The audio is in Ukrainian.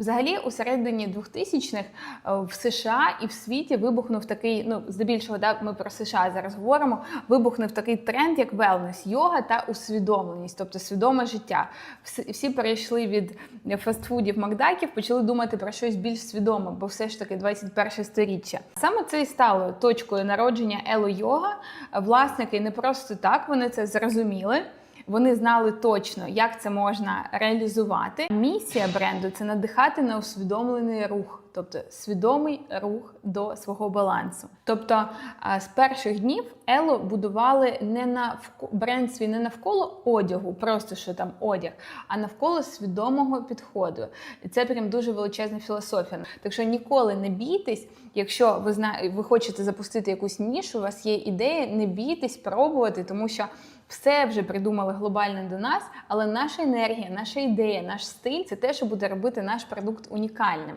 Взагалі, у середині 2000-х е, в США і в світі вибухнув такий, ну здебільшого, да, ми про США зараз говоримо. Вибухнув такий тренд, як велнес, йога та усвідомленість, тобто свідоме життя. Всі перейшли від фастфудів, макдаків, почали думати про щось більш свідоме, бо все ж таки 21 сторіччя. Саме це і стало точкою народження Ело Йога. Власники не просто так вони це зрозуміли. Вони знали точно, як це можна реалізувати. Місія бренду це надихати на усвідомлений рух, тобто свідомий рух до свого балансу. Тобто з перших днів Ело будували не на бренд свій не навколо одягу, просто що там одяг, а навколо свідомого підходу. І це прям дуже величезна філософія. Так що ніколи не бійтесь, якщо ви зна... ви хочете запустити якусь нішу, у вас є ідея, не бійтесь пробувати, тому що. Все вже придумали глобально до нас, але наша енергія, наша ідея, наш стиль це те, що буде робити наш продукт унікальним.